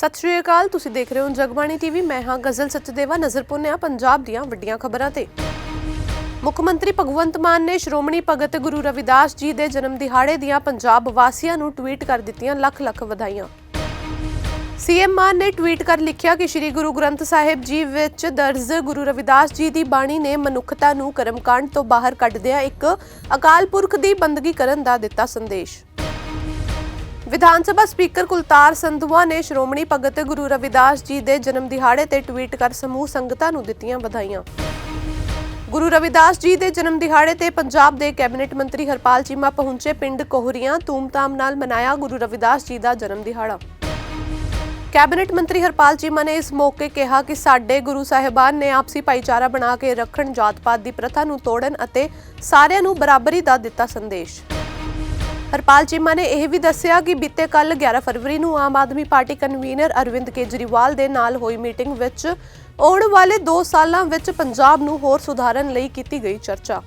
ਸਤਿ ਸ਼੍ਰੀ ਅਕਾਲ, ਤੁਸੀਂ ਦੇਖ ਰਹੇ ਹੋ ਜਗਬਾਣੀ ਟੀਵੀ। ਮੈਂ ਹਾਂ ਗਜ਼ਲ ਸਚਦੇਵਾ, ਨਜ਼ਰ ਪੁੰਨਿਆ ਪੰਜਾਬ ਦੀਆਂ ਵੱਡੀਆਂ ਖਬਰਾਂ ਤੇ। ਮੁੱਖ ਮੰਤਰੀ ਭਗਵੰਤ ਮਾਨ ਨੇ ਸ਼੍ਰੋਮਣੀ ਭਗਤ ਗੁਰੂ ਰਵਿਦਾਸ ਜੀ ਦੇ ਜਨਮ ਦਿਹਾੜੇ ਦੀਆਂ ਪੰਜਾਬ ਵਾਸੀਆਂ ਨੂੰ ਟਵੀਟ ਕਰ ਦਿੱਤੀਆਂ ਲੱਖ ਲੱਖ ਵਧਾਈਆਂ। ਸੀਐਮ ਮਾਨ ਨੇ ਟਵੀਟ ਕਰ ਲਿਖਿਆ ਕਿ ਸ੍ਰੀ ਗੁਰੂ ਗ੍ਰੰਥ ਸਾਹਿਬ ਜੀ ਵਿੱਚ ਦਰਜ ਗੁਰੂ ਰਵਿਦਾਸ ਜੀ ਦੀ ਬਾਣੀ ਨੇ ਮਨੁੱਖਤਾ ਨੂੰ ਕਰਮਕਾਂਡ ਤੋਂ ਬਾਹਰ ਕੱਢਦਿਆਂ ਇੱਕ ਅਕਾਲ ਪੁਰਖ ਦੀ ਬੰਦਗੀ ਕਰਨ ਦਾ ਦਿੱਤਾ ਸੰਦੇਸ਼। ਵਿਧਾਨ ਸਭਾ ਸਪੀਕਰ ਕੁਲਤਾਰ ਸੰਧਵਾ ਨੇ ਸ਼੍ਰੋਮਣੀ ਭਗਤ ਗੁਰੂ ਰਵਿਦਾਸ ਜੀ ਦੇ ਜਨਮ ਦਿਹਾੜੇ ਤੇ ਟਵੀਟ ਕਰ ਸਮੂਹ ਸੰਗਤਾਂ ਨੂੰ ਦਿੱਤੀਆਂ ਵਧਾਈਆਂ। ਗੁਰੂ ਰਵਿਦਾਸ ਜੀ ਦੇ ਜਨਮ ਦਿਹਾੜੇ ਤੇ ਪੰਜਾਬ ਦੇ ਕੈਬਨਿਟ ਮੰਤਰੀ ਹਰਪਾਲ ਚੀਮਾ ਪਹੁੰਚੇ ਪਿੰਡ ਕੋਹਰੀਆਂ, ਧੂਮਧਾਮ ਨਾਲ ਮਨਾਇਆ ਗੁਰੂ ਰਵਿਦਾਸ ਜੀ ਦਾ ਜਨਮ ਦਿਹਾੜਾ। ਕੈਬਨਿਟ ਮੰਤਰੀ ਹਰਪਾਲ ਚੀਮਾ ਨੇ ਇਸ ਮੌਕੇ ਕਿਹਾ ਕਿ ਸਾਡੇ ਗੁਰੂ ਸਾਹਿਬਾਨ ਨੇ ਆਪਸੀ ਭਾਈਚਾਰਾ ਬਣਾ ਕੇ ਰੱਖਣ ਜਾਤ-ਪਾਤ ਦੀ ਪ੍ਰਥਾ ਨੂੰ ਤੋੜਨ ਅਤੇ ਸਾਰਿਆਂ ਨੂੰ ਬਰਾਬਰੀ ਦਾ ਦਿੱਤਾ ਸੰਦੇਸ਼। ਹਰਪਾਲ ਚੀਮਾ ਨੇ ਇਹ ਵੀ ਦੱਸਿਆ ਕਿ ਬੀਤੇ ਕੱਲ 11 ਫਰਵਰੀ ਨੂੰ ਆਮ ਆਦਮੀ ਪਾਰਟੀ ਕਨਵੀਨਰ ਅਰਵਿੰਦ ਕੇਜਰੀਵਾਲ ਦੇ ਨਾਲ ਹੋਈ ਮੀਟਿੰਗ ਵਿੱਚ ਆਉਣ ਵਾਲੇ 2 ਸਾਲਾਂ ਵਿੱਚ ਪੰਜਾਬ ਨੂੰ ਹੋਰ ਸੁਧਾਰਨ ਲਈ ਕੀਤੀ ਗਈ ਚਰਚਾ।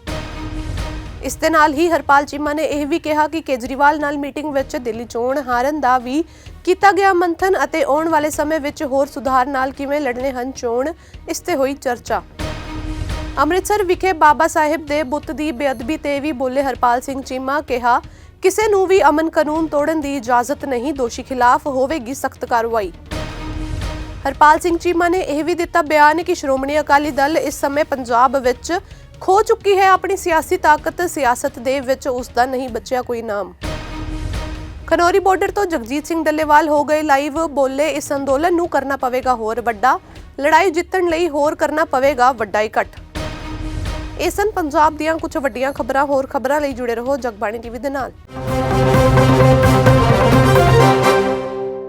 ਇਸ ਦੇ ਨਾਲ ਹੀ ਹਰਪਾਲ ਚੀਮਾ ਨੇ ਇਹ ਵੀ ਕਿਹਾ ਕਿ ਕੇਜਰੀਵਾਲ ਨਾਲ ਮੀਟਿੰਗ ਵਿੱਚ ਦਿੱਲੀ ਚੋਣ ਹਾਰਨ ਦਾ ਵੀ ਕੀਤਾ ਗਿਆ ਮੰਥਨ ਅਤੇ ਆਉਣ ਵਾਲੇ ਸਮੇਂ ਵਿੱਚ ਹੋਰ ਸੁਧਾਰ ਨਾਲ ਕਿਵੇਂ ਲੜਨੇ ਹਨ ਚੋਣ, ਇਸ ਤੇ ਹੋਈ ਚਰਚਾ। ਅੰਮ੍ਰਿਤਸਰ ਵਿਖੇ ਬਾਬਾ ਸਾਹਿਬ ਦੇ ਬੁੱਤ ਦੀ ਬੇਅਦਬੀ ਤੇ ਵੀ ਬੋਲੇ ਹਰਪਾਲ ਸਿੰਘ ਚੀਮਾ ਕਿਹਾ ਕਿਸੇ ਨੂੰ ਵੀ ਅਮਨ ਕਾਨੂੰਨ ਤੋੜਨ ਦੀ ਇਜਾਜ਼ਤ ਨਹੀਂ, ਦੋਸ਼ੀ ਖਿਲਾਫ ਹੋਵੇਗੀ ਸਖਤ ਕਾਰਵਾਈ। ਹਰਪਾਲ ਸਿੰਘ ਚੀਮਾ ਨੇ ਇਹ ਵੀ ਦਿੱਤਾ ਬਿਆਨ ਕਿ ਸ਼੍ਰੋਮਣੀ ਅਕਾਲੀ ਦਲ ਇਸ ਸਮੇਂ ਪੰਜਾਬ ਵਿੱਚ ਖੋ ਚੁੱਕੀ ਹੈ, ਆਪਣੀ ਸਿਆਸੀ ਤਾਕਤ ਸਿਆਸਤ ਦੇ ਵਿੱਚ ਉਸ ਦਾ ਨਹੀਂ ਬਚਿਆ ਕੋਈ ਨਾਮ। ਖਨੌਰੀ ਬਾਰਡਰ ਤੋਂ ਜਗਜੀਤ ਸਿੰਘ ਡੱਲੇਵਾਲ ਹੋ ਗਏ ਲਾਈਵ ਬੋਲੇ ਇਸ ਅੰਦੋਲਨ ਨੂੰ ਕਰਨਾ ਪਵੇਗਾ ਹੋਰ ਵੱਡਾ, ਲੜਾਈ ਜਿੱਤਣ ਲਈ ਹੋਰ ਕਰਨਾ ਪਵੇਗਾ ਵੱਡਾ ਇਕੱਠ। ਇਹ ਸਨ ਪੰਜਾਬ ਦੀਆਂ ਕੁਝ ਵੱਡੀਆਂ ਖਬਰਾਂ, ਹੋਰ ਖਬਰਾਂ ਲਈ ਜੁੜੇ ਰਹੋ ਜਗਬਾਣੀ ਟੀਵੀ ਦੇ ਨਾਲ।